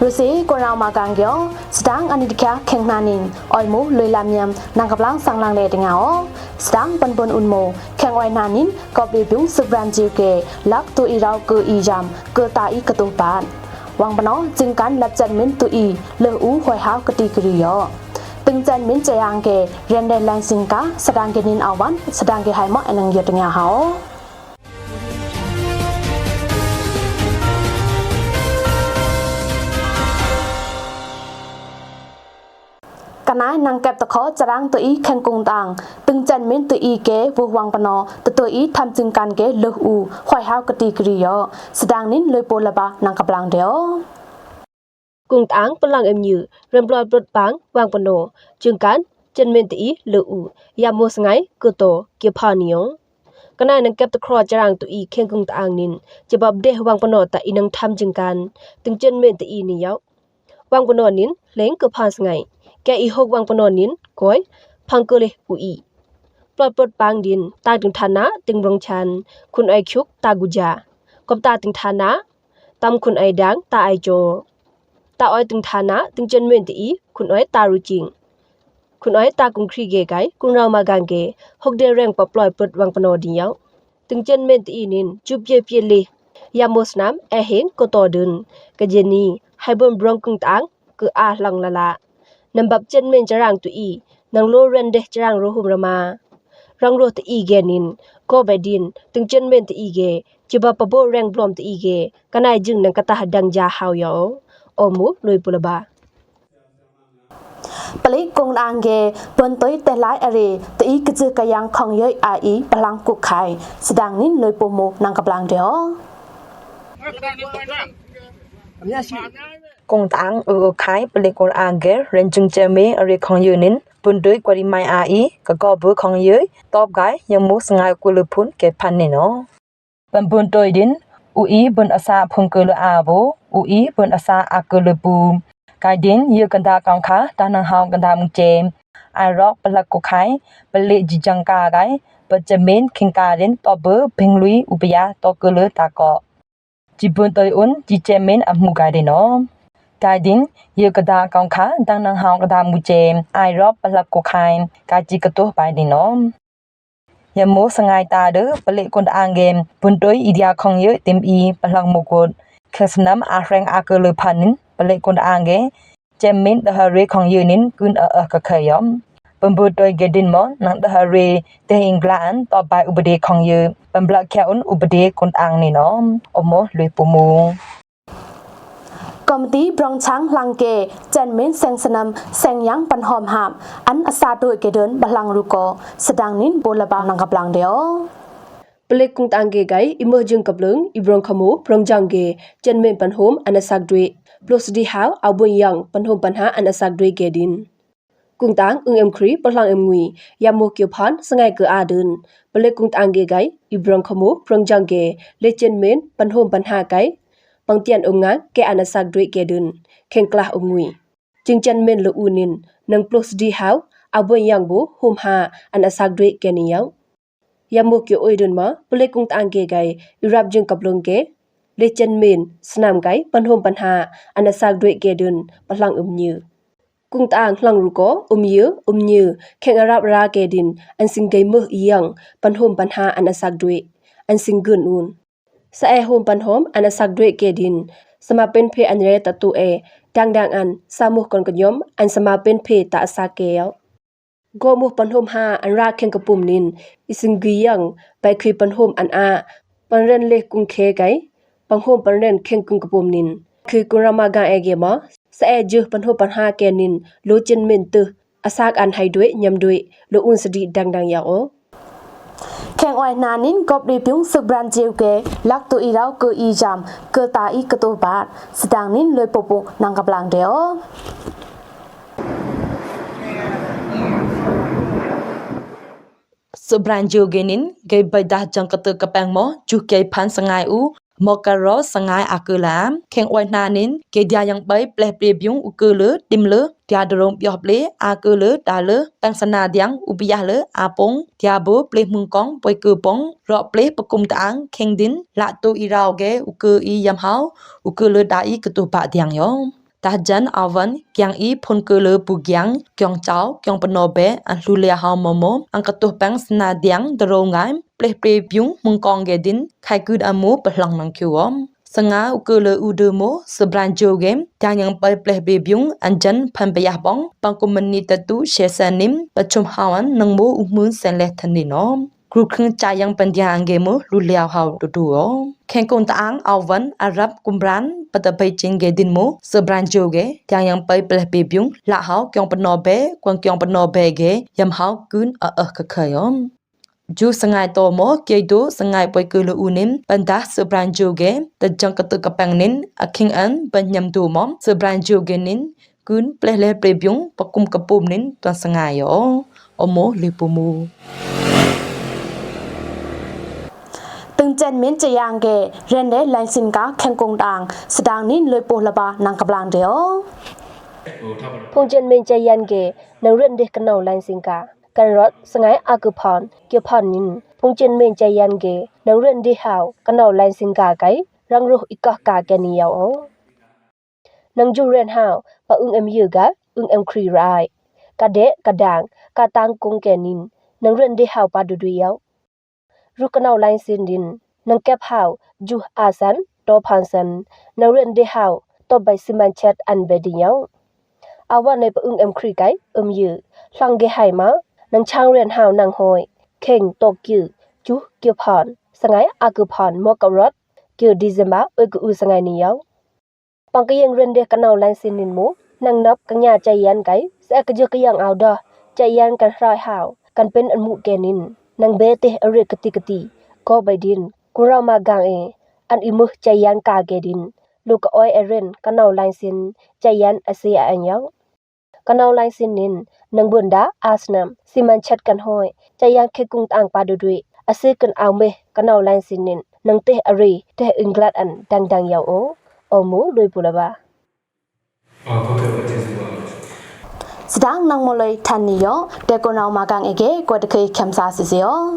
ရုစီကိုရောင်မာကန်ကျော်စတန်အနိတခါခေငနာနင်အိုင်မိုလွေလာမြမ်နန်ကပလန်ဆန်လန်လေတငါအောစတန်ပန်ပွန်ဥန်မိုခေငဝိုင်နာနင်ကော့ပလီပြုံစဘရန်ဂျီကေလက်တူအီရောကူအီဂျမ်ကေတာအီကတူပန်ဝမ်ပနောဂျင်ကန်လက်ချန်မင်တူအီလေဦးခွိုင်ဟောက်ကတိကရီယောตึงจันมินเจยังเกเรนเดลันซิงกาสดางเกนินอาวันสดางเกไฮมออนังเยตงาเฮา ណៃនងកែបតខចរាងតអ៊ីខេងគងតាងទឹងចាន់មានតអ៊ីកេវវងបណតតអ៊ីทํจึงกันเกលះអ៊ូខွိုင်ហៅកទីគ្រីយ៉ស្ដាងនិនលុយពោលបានងកប្លាំងដេអូ cùng táng bất lăng em như rem ploi plot bang wang pano chung kan chen men ti lu u ya mo sangai ko to ke pha niyo kana nang kep to kro jarang tu i khen kung tang nin che bab de wang pano ta inang tham chung kan tung chen men ti i ni yaw wang pano nin leng ko pha sangai ke i hok wang pano nin koi phang ko le u i plot plot bang din ta tung thana ting rong chan kun ai khyuk ta gu ja kop ta ting thana tam kun ai dang ta ai jo ตาอ้อยตึงฐานะตึงเจนเมนตีคุณอ้อยตารูจิงคุณอ้อยตากุงครี แกอีหกวังปนนนินก้อยพังเกเลยปุอีปลอดปลดปางดิน ตาถึงฐานะถึงรองชัน คุณไอชุกตากุจากับตาถึงฐานะตำคุณไอดังตาไอโจตาอ้อยถึงฐานะถึงจนเวนตี คุณอ้อยตารูจริง คุณอ้อยตากุงครีเกไกคุณเรามากางเกหกเดแรงปปล่อยปลดวังปนอดิยาวถึงจนเวนตีนินจุบเยเปียเลยยามสนามเอเห็นก็ต่อเดินกะเจนีให้เบิ่มบรองกุงตังคืออาลังละละ nằm nam bab chen men charang tu i, nang lo ren de charang ro hum rama rang ro tu i ge nin, ko be din, tung chen men tu i ge, chi ba pabo reng blom tu i ge kanai jing nang kata hadang ja hau yo. Omu loi pulaba palai kong lang ge pon toi te lai are te i kje ka yang khong yoi a i palang ku khai. Sidang nin loi pomo nang kaplang de ho Kongtang u kai pelik ol anger renjung jeme re khong yunin pundui kwari mai ai ka go bu khong yu top gai yang mu sangai ku lu phun ke phan ni no pam pun toi din u i bun asa phung ku lu a bo u i bun asa a ku lu pu kai din yu kan da kong kha ta nang haung kan da mung jem ai rok pelak ku kai pelik ji jang ka gai បច្ចមេនខិងការិនតបឺភិងលុយឧបយាតកលើតាកោ jibuntoy un jichemin a mugai de no guiding ye kada kaung kha dang nang haung kada mu jem ai rob palap ko khain ka ji ka to bai de no ye mo sangai ta de pale kon da angem buntoy idia khong ye tim i palang mo ko khasnam a rang a ko le phanin pale kon da ange ចេមមីនដហរេខងយឺនិនគឺនអអកខយំ ปมบูตอยเกดินมอนังตะฮารีเตหิงกลานต่อไปอุบเดีของยืมปมบลักแคอุนอุบเดีคนอังนี่น้อมอมอลุยปูมูกอมตีบรองช้างลังเกเจนเมนแซงสนำแซงยังปันหอมหามอันอาซาโดยเกเดินบลังรุกอแสดงนินโบลบางนังกับลังเดียวปลิกุงตังเกไกอิมเมอร์จึงกับลึงอิบรองขโมบรองจังเกเจนเมนปันโอมอันอาซักดวยปลสดีฮาวอาบุญยังปันโอมปันหาอันอาซักดวยเกดิน ามกยออยดนมาปเลกุงตางเกไกอิรับจึงกับลงเกเลจันเมนสนามไกปันโฮมปัญหาอันสักด้วยเกดุนปลังอุมยืกุง กุงตางหลังรุกออมยืออมยือแข่งอรับราเกดิน อันสิงไกมือเอียง ปันโฮมปัญหาอันอสักด้วยอันสิงเกินอุนสะเอโมปันโฮมอันอสักด้วยเกดิน สมาเป็นเพอันเรตตัวเอดังดังอันสามุกอนกยม อันสมาเป็นเพตาสาเกลโกมุปันโฮมหาอันราแข่งกระปุ่มนินอิสิงเกียงไปคือปันโฮมอันอาปันเรนเลกกุงเคไกปังโฮมปันเรนแข่งกุงกระปุ่มนินคือกุรามากาเอเกมอ sẽ dư pan ho pan nín kenin chân mình min tu asak an hai đuổi nhầm đuổi. Lo un sadi dang dang yao khang oi na nin kop ri pyung suk bran jiu ke lak tu i rao ko i jam ko ta i ko to ba sidang nin loi popo nang kap lang deo Sobran jogenin gai bai dah jang kata kapang chú ju kai phan sangai u. มกรอสงายอากุลามเข่งอวยนานินเกียยังไปเปลเปรียบยุงอุกุลือติมลือทียดรงยอบเลอากุลือดาลือตั้งสนาดยังอุปยาลืออาปงทียบูเปลมุงกองปวยกือปงรอเปลปกุมตางเข่งดินละตูอีราวเกอุกืออียำเฮาอุกุลือดาอีกตุปะเดียงยอง tahjan awan kyang i phon ke le pu gyang kyong chao kyong pano be an lu le ha momo an ka to pang sna diang dro ngai ple ple byung mung kong ge din khai kud amu pahlang nang kyu om sanga ukele udemo sebran jogem tanyang pal ple be byung anjan phan be ya bong pang ko mani tatu shesanim pachum hawan nangmo umun sen le thani nom กรุขึ้นใจยังเป็นยังเกมลุเลียวเฮาดูดูอ๋อแข่งกุนตางเอาวันอารับกุมรันปะตะไปจิงเกดินมูสบรันโจเกยังยังไปเปลเปบิงละเฮาเกียงปนอเบกวนเกียงปนอเบเกยำเฮากืนเออเออเคยอ๋อจูสงายตโมเกยดูสงายปอยกือลูอูนิมปันดาสบรันโจเกตะจังกะตึกกะปังนินอคิงอันปัญญัมตูมอมสบรันโจเกนินกืนเปลเลเปบิงปะกุมกะปุมนินตอนสงายอ๋ออโมลิปูมู เจนเมนจะยางเกเรนเดไลซินกาแข่งกงดังสดางนินเลยปูละบานางกบลางเดียวพงเจนเมนจะยันเกนเรื่องเด็กกันเอาไลซินกากันรถสงายอากุพรเกี่ยวพรนินพงเจนเมนจะยันเกนเรื่องดีฮาวกันเอาไลซินกาไกรังรุอีกอกาแกนิยาวนังจูเรนฮาวปะอึงเอ็มยืกะอึงเอ็มครีไรกะเดะกะด่างกะตังกงแกนินนังเรื่องดีฮาวปาดูดูยาวรุกนเอาไลซินดิน นังแก้บหาจูอาซันตอพันซันนังเรียนเดหาวตอไปซิมันเชทอันเบดิยองอาว่าในปะอึงเอ็มครีไกเอ็มยือลังเกไหมานังช่างเรียนหาวนังหอยเข่งตกยืจูเกียวพอนสังายอากุพอนมอกรถเกียวดีเซมบาเอกูอูสงายนิยองปังกยังเรียนเดกันเอาไลน์ซินินมูนังนับกันยาใจยันไกแซกเยอะกยังเอาดอใจยันกันรอยหาวกันเป็นอันมุเกนินนังเบเตอเรกติกติก็ไปดิน kurama gang e an imu chayan ka gedin luka oi eren kanau lain sin chayan asia anyau kanau lain sin nin nang bunda asnam siman chat kan hoi chayan ke kung tang pa du dui ase kan au me kanau lain sin nin nang te ari te inglat an dang dang yau o omu lui pulaba Sedang nang mulai taniyo, dekonau magang ege kwa dekei kamsa sisio.